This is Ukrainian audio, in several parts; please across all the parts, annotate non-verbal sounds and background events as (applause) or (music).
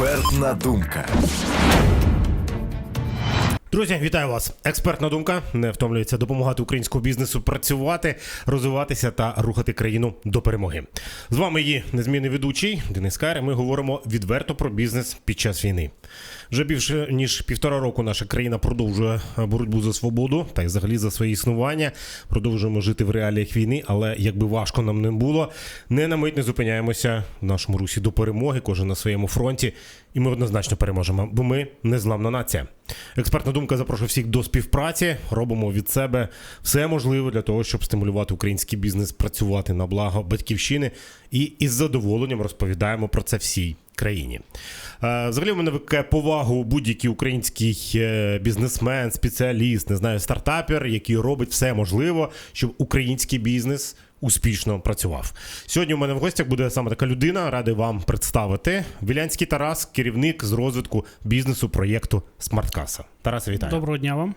Експертна думка. Друзі, вітаю вас! Експертна думка не втомлюється допомагати українському бізнесу працювати, розвиватися та рухати країну до перемоги. З вами її незмінний ведучий Денис Кар. Ми говоримо відверто про бізнес під час війни. Вже більше ніж півтора року наша країна продовжує боротьбу за свободу та й взагалі за своє існування. Продовжуємо жити в реаліях війни, але якби важко нам не було, не на мить не зупиняємося в нашому русі до перемоги, кожен на своєму фронті, і ми однозначно переможемо, бо ми незламна нація. Експертна думка запрошує всіх до співпраці. Робимо від себе все можливе для того, щоб стимулювати український бізнес працювати на благо батьківщини, і із задоволенням розповідаємо про це всій країні. Е, Взагалі, в мене викликає повагу будь-який український е, бізнесмен, спеціаліст, не знаю, стартапер, який робить все можливе, щоб український бізнес. Успішно працював сьогодні. У мене в гостях буде саме така людина. Радий вам представити Вілянський Тарас, керівник з розвитку бізнесу проєкту Смарткаса. Тарасе, вітаю. Доброго дня вам.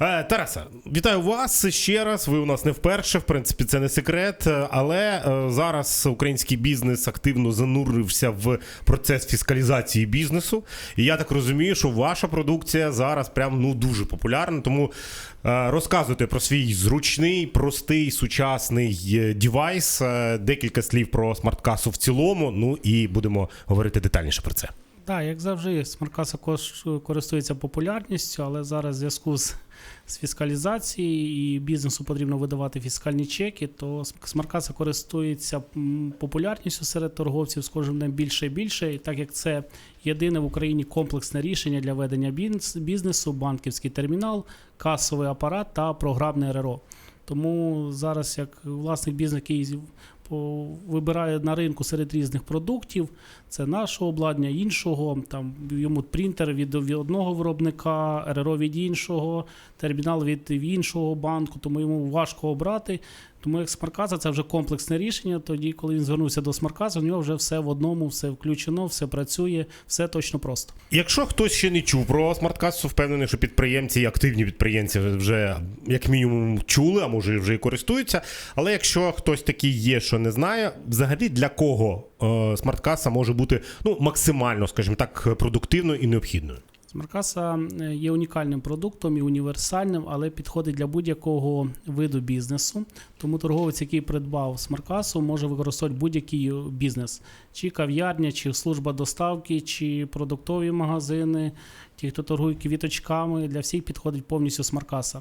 Е, Тараса, вітаю вас ще раз. Ви у нас не вперше. В принципі, це не секрет. Е, Але е, зараз український бізнес активно занурився в процес фіскалізації бізнесу. І я так розумію, що ваша продукція зараз прям ну дуже популярна. Тому розказуйте про свій зручний, простий, сучасний девайс. Е, Декілька слів про смарткасу в цілому. Ну і будемо говорити детальніше про це. Так, як завжди, смаркаса кош- користується популярністю, але зараз в зв'язку з, з фіскалізацією і бізнесу потрібно видавати фіскальні чеки, то смаркаса користується популярністю серед торговців з кожним днем більше і більше, і так як це єдине в Україні комплексне рішення для ведення бізнес- бізнесу, банківський термінал, касовий апарат та програмне РРО. Тому зараз, як власник бізнес, по- вибирає на ринку серед різних продуктів, це нашого обладнання, іншого, там йому принтер від, від одного виробника, РРО від іншого, термінал від іншого банку, тому йому важко обрати. Тому як смарказа це вже комплексне рішення. Тоді, коли він звернувся до смарказа, в нього вже все в одному, все включено, все працює, все точно просто. Якщо хтось ще не чув про смарткасу, впевнений, що підприємці активні підприємці вже як мінімум чули, а може вже і користуються. Але якщо хтось такий є, що не знає, взагалі для кого е, смарткаса може бути ну максимально, скажімо так, продуктивною і необхідною. Смаркаса є унікальним продуктом і універсальним, але підходить для будь-якого виду бізнесу. Тому торговець, який придбав смаркасу, може використовувати будь-який бізнес: чи кав'ярня, чи служба доставки, чи продуктові магазини, ті, хто торгує квіточками, для всіх підходить повністю смаркаса.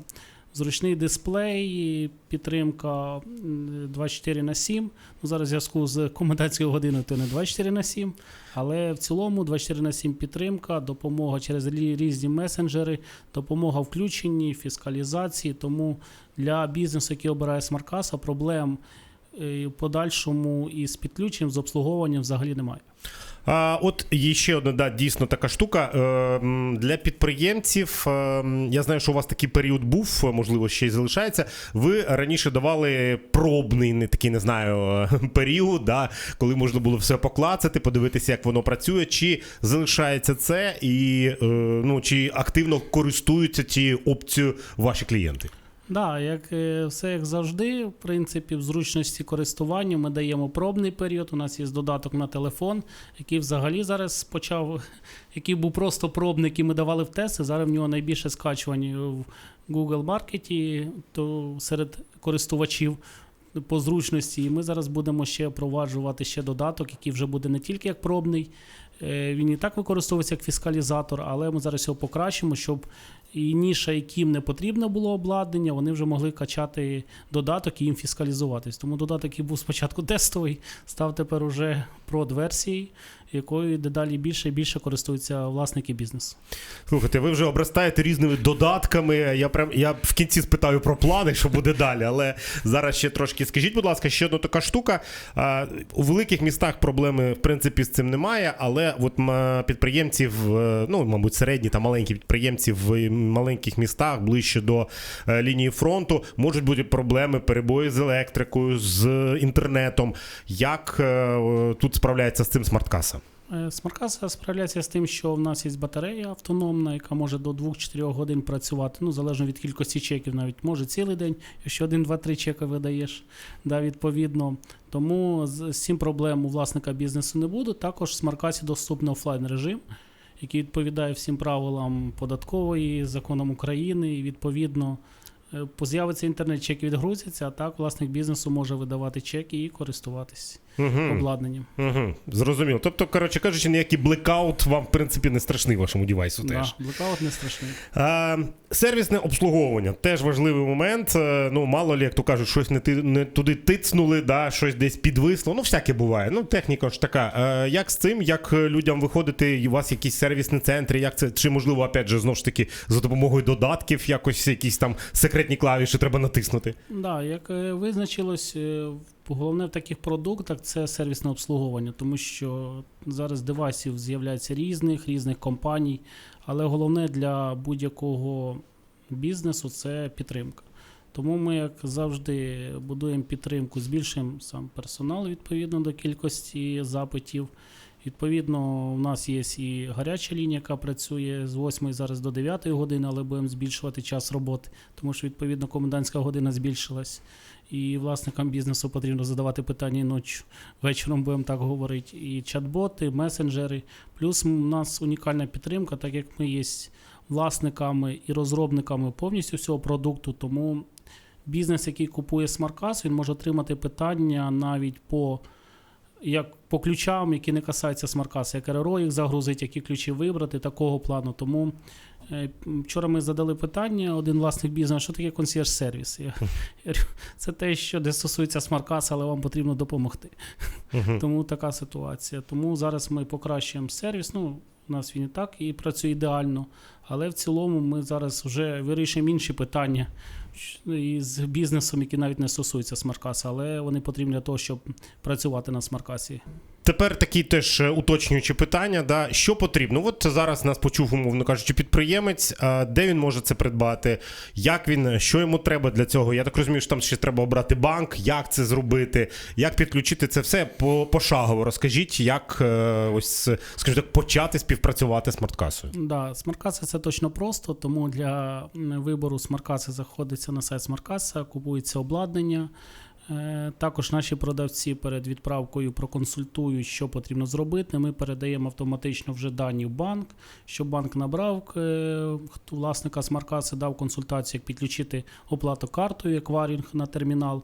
Зручний дисплей, підтримка м, 24 на 7. Ну, зараз в зв'язку з комендантською годиною то не 24 на 7, але в цілому 24 на 7 підтримка, допомога через різні месенджери, допомога включенні, фіскалізації. Тому для бізнесу, який обирає смаркаса, проблем в подальшому із підключенням, з обслуговуванням взагалі немає. А, от є ще одна да, дійсно така штука. Е, для підприємців. е, я знаю, що у вас такий період був, е, можливо, ще й залишається. Ви раніше давали пробний, не такий, не знаю, е, (laughs) період, да, коли можна було все поклацати, подивитися, як воно працює, чи залишається це, і е, ну, чи активно користуються цією опцією ваші клієнти. Да, як е, все як завжди, в принципі, в зручності користування ми даємо пробний період. У нас є додаток на телефон, який взагалі зараз почав, (laughs) який був просто пробник, і ми давали в тести. Зараз в нього найбільше скачувань в Google маркеті, то серед користувачів. По зручності, і ми зараз будемо ще впроваджувати ще додаток, який вже буде не тільки як пробний, він і так використовується як фіскалізатор, але ми зараз його покращимо, щоб і ніша, яким не потрібно було обладнання, вони вже могли качати додаток і їм фіскалізуватись. Тому додаток, який був спочатку тестовий, став тепер уже прод-версією, якою дедалі більше і більше користуються власники бізнесу. Слухайте, ви вже обростаєте різними додатками. Я прям я в кінці спитаю про плани, що буде далі. Але зараз ще трошки скажіть, будь ласка, ще одна така штука. У великих містах проблеми в принципі з цим немає, але от підприємців, е, ну мабуть, середні та маленькі підприємці в маленьких містах ближче до е, лінії фронту можуть бути проблеми, перебої з електрикою, з інтернетом. Як е, тут справляється з цим смарткаса? Е, Смаркаса справляється з тим, що в нас є батарея автономна, яка може до 2-4 годин працювати, ну, залежно від кількості чеків, навіть може цілий день, якщо 1, 2, 3 чека видаєш, да, відповідно. Тому з цим проблем у власника бізнесу не буде. Також в Смаркасі доступний офлайн режим, який відповідає всім правилам податкової, законам України, і відповідно. е, З'явиться інтернет, чеки відгрузяться, а так власник бізнесу може видавати чеки і користуватись Угу. обладнанням. Угу. Зрозуміло. Тобто, коротше кажучи, ніякий блекаут вам, в принципі, не страшний вашому девайсу теж. Да, блекаут не страшний. А, сервісне обслуговування теж важливий момент. Е, Ну, мало лі, як то кажуть, щось не, ти, не туди тицнули, да, щось десь підвисло. Ну, всяке буває. Ну, техніка ж така. Е, як з цим, як людям виходити? У вас якісь сервісні центри, як це? Чи можливо, опять же, знову ж таки, за допомогою додатків, якось якісь там секретні клавіші треба натиснути? Да, як е, визначилось, е, головне в таких продуктах це сервісне обслуговування, тому що зараз девайсів з'являється різних, різних компаній, але головне для будь-якого бізнесу це підтримка. Тому ми, як завжди, будуємо підтримку, збільшуємо сам персонал відповідно до кількості запитів. Відповідно, у нас є і гаряча лінія, яка працює з 8 зараз до 9 години, але будемо збільшувати час роботи, тому що відповідно комендантська година збільшилась. І власникам бізнесу потрібно задавати питання ночі. Вечором будемо так говорити. І чат-боти, месенджери. Плюс у нас унікальна підтримка, так як ми є власниками і розробниками повністю всього продукту. Тому бізнес, який купує смаркас, він може отримати питання навіть по. Як по ключам, які не касаються смаркаса, як РРО їх загрузить, які ключі вибрати, такого плану. Тому е, вчора ми задали питання, один власник бізнесу, що таке консьєрж-сервіс. Я, я говорю, це те, що де стосується смаркаса, але вам потрібно допомогти. Угу. Тому така ситуація. Тому зараз ми покращуємо сервіс. Ну, у нас він і так і працює ідеально. Але в цілому ми зараз вже вирішуємо інші питання із бізнесом, які навіть не стосуються смаркаса, але вони потрібні для того, щоб працювати на смаркасі. Тепер такі теж е, уточнюючі питання. Да, що потрібно? От зараз нас почув, умовно кажучи, підприємець. а Де він може це придбати? Як він, що йому треба для цього? Я так розумію, що там ще треба обрати банк, як це зробити, як підключити це все по- пошагово. Розкажіть, як е, ось, скажімо так, почати співпрацювати з смарткасою. Да, смаркаса це точно просто, тому для вибору смаркаси заходиться на сайт смаркаса, купується обладнання. Е, Також наші продавці перед відправкою проконсультують, що потрібно зробити. Ми передаємо автоматично вже дані в банк, щоб банк набрав е, власника смаркаси, дав консультацію, як підключити оплату картою, як варінг на термінал.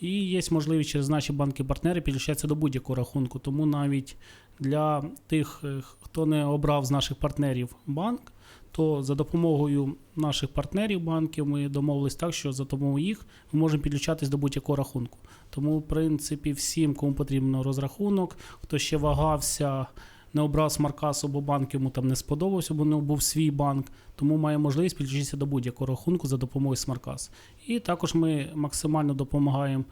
І є можливість через наші банки-партнери підключатися до будь-якого рахунку. Тому навіть для тих, е, хто не обрав з наших партнерів банк, то за допомогою наших партнерів банків ми домовились так, що за допомогою їх ми можемо підключатись до будь-якого рахунку. Тому, в принципі, всім, кому потрібно розрахунок, хто ще вагався, не обрав смаркасу, бо банк йому там не сподобався, бо не був свій банк, тому має можливість підключитися до будь-якого рахунку за допомогою смаркас. І також ми максимально допомагаємо.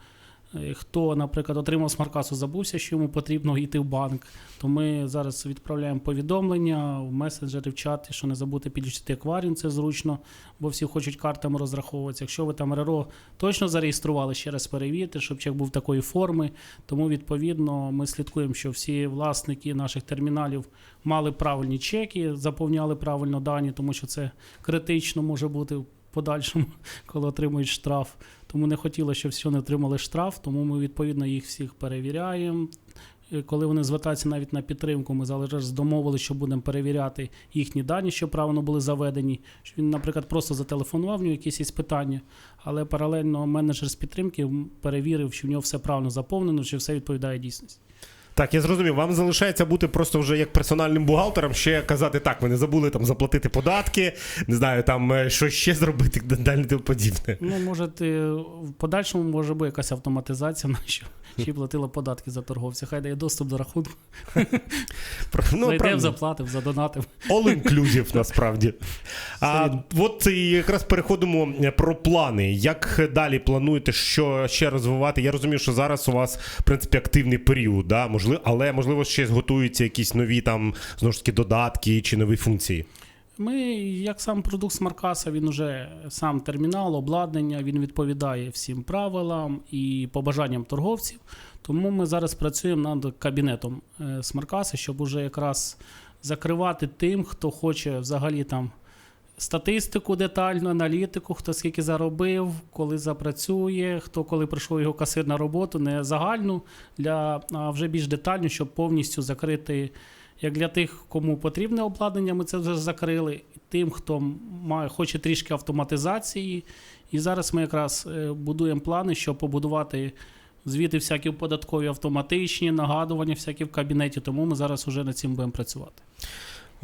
Е, Хто, наприклад, отримав смаркасу, забувся, що йому потрібно йти в банк, то ми зараз відправляємо повідомлення в месенджери, в чати, що не забудьте підключити акваріум, це зручно, бо всі хочуть картами розраховуватися. Якщо ви там РРО точно зареєстрували, ще раз перевірте, щоб чек був такої форми. Тому, відповідно, ми слідкуємо, що всі власники наших терміналів мали правильні чеки, заповняли правильно дані, тому що це критично може бути подальшому, (laughs) коли отримують штраф. Тому не хотілося, щоб всі не отримали штраф, тому ми відповідно їх всіх перевіряємо. Е, Коли вони звертаються навіть на підтримку, ми зараз домовилися, що будемо перевіряти їхні дані, щоб правильно були заведені. Що він, наприклад, просто зателефонував, в нього якісь є питання, але паралельно менеджер з підтримки перевірив, що в нього все правильно заповнено, що все відповідає дійсності. Так, я зрозумів. Вам залишається бути просто вже як персональним бухгалтером, ще казати, так, ви не забули там заплатити податки, не знаю, там е, що ще зробити, (laughs) далі тому подібне. Ну, може, ти, в подальшому може бути якась автоматизація, на що чи платила податки за торговця. Хай дає доступ до рахунку, (laughs) Ну, правильно. заплатив, задонатив. All inclusive, насправді. А от якраз переходимо е, про плани. Як далі плануєте, що ще розвивати? Я розумію, що зараз у вас, в принципі, активний період, да? Можливо, але можливо ще готуються якісь нові там знову ж таки додатки чи нові функції. Ми, як сам продукт Смаркаса, він уже сам термінал, обладнання, він відповідає всім правилам і побажанням торговців. Тому ми зараз працюємо над кабінетом е, Смаркаса, щоб уже якраз закривати тим, хто хоче взагалі там статистику детальну, аналітику, хто скільки заробив, коли запрацює, хто коли прийшов його касир на роботу, не загальну, для, а вже більш детальну, щоб повністю закрити як для тих, кому потрібне обладнання, ми це вже закрили. Тим, хто має, хоче трішки автоматизації. І зараз ми якраз е, будуємо плани, щоб побудувати звіти всякі податкові автоматичні, нагадування всякі в кабінеті. Тому ми зараз вже над цим будемо працювати.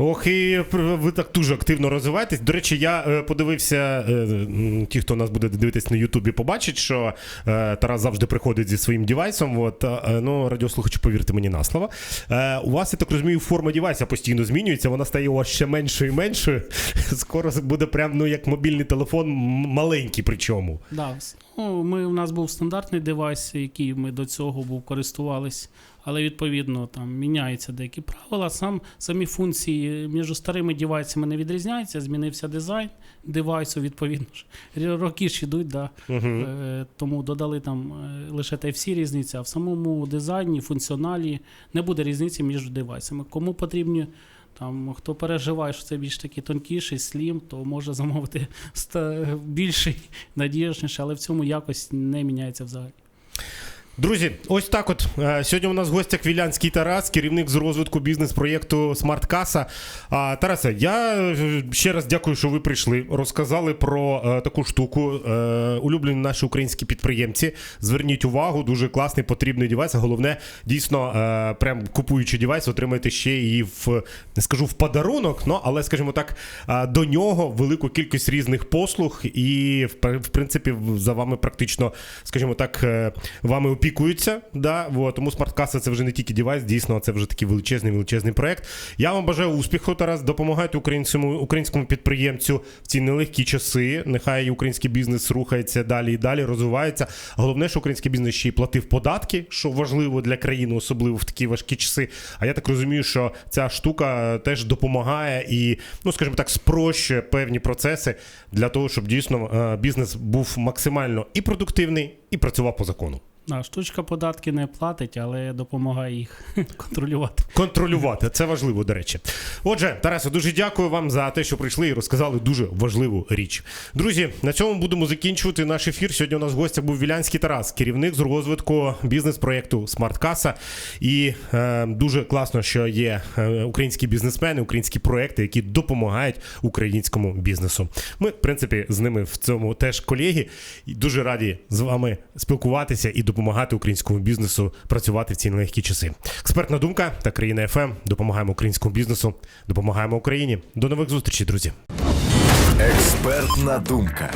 Ох, і ви так дуже активно розвиваєтесь. До речі, я е, подивився, е, ті, хто нас буде дивитись на Ютубі, побачать, що е, Тарас завжди приходить зі своїм дівайсом. От, ну, радіослухачі, повірте мені на слово. У вас, я так розумію, форма дівайса постійно змінюється, вона стає у вас ще меншою і меншою. (laughs) Скоро буде прям ну, як мобільний телефон, маленький причому. Да, ну, ми, у нас був стандартний девайс, який ми до цього був користувались, але відповідно там міняються деякі правила. Сам, самі функції між старими девайсами не відрізняються, змінився дизайн девайсу, відповідно (laughs) Роки ж ідуть, да. Угу. Тому додали там е, лише Type-C різниця, а в самому дизайні, функціоналі не буде різниці між девайсами. Кому потрібні. Там, хто переживає, що це більш такий тонкіший, слім, то може замовити (laughs) ста- більший, надіжніший, але в цьому якось не міняється взагалі. Друзі, ось так от. Е, Сьогодні у нас в гостях Вілянський Тарас, керівник з розвитку бізнес-проєкту Смарткаса. Тарасе, я е, ще раз дякую, що ви прийшли. Розказали про е, таку штуку. Улюблені наші українські підприємці. Зверніть увагу, дуже класний, потрібний девайс. Головне, дійсно, прям купуючи девайс, отримаєте ще і в не скажу в подарунок, но, але, скажімо так, до нього велику кількість різних послуг, і в принципі за вами практично, скажімо так, вами опікуються. Да? Во, тому смарткаса це вже не тільки девайс, дійсно, це вже такий величезний, величезний проект. Я вам бажаю успіху, Тарас. Допомагайте українському, українському підприємцю в ці нелегкі часи. Нехай український бізнес рухається далі і далі, розвивається. Головне, що український бізнес ще й платив податки, що важливо для країни, особливо в такі важкі часи. А я так розумію, що ця штука теж допомагає і, ну скажімо так, спрощує певні процеси для того, щоб дійсно е, бізнес був максимально і продуктивний, і працював по закону. Да, штучка податки не платить, але допомагає їх (laughs) контролювати. Контролювати це важливо, до речі. Отже, Тарасе, дуже дякую вам за те, що прийшли і розказали дуже важливу річ. Друзі, на цьому будемо закінчувати наш ефір. Сьогодні у нас в гостях був Вілянський Тарас, керівник з розвитку бізнес-проєкту Смарткаса. І е, дуже класно, що є е, українські бізнесмени, українські проекти, які допомагають українському бізнесу. Ми, в принципі, з ними в цьому теж колеги. І дуже раді з вами спілкуватися і допомагати українському бізнесу працювати в ці нелегкі часи. Експертна думка та країна ФМ. Допомагаємо українському бізнесу, допомагаємо Україні. До нових зустрічей, друзі. Експертна думка.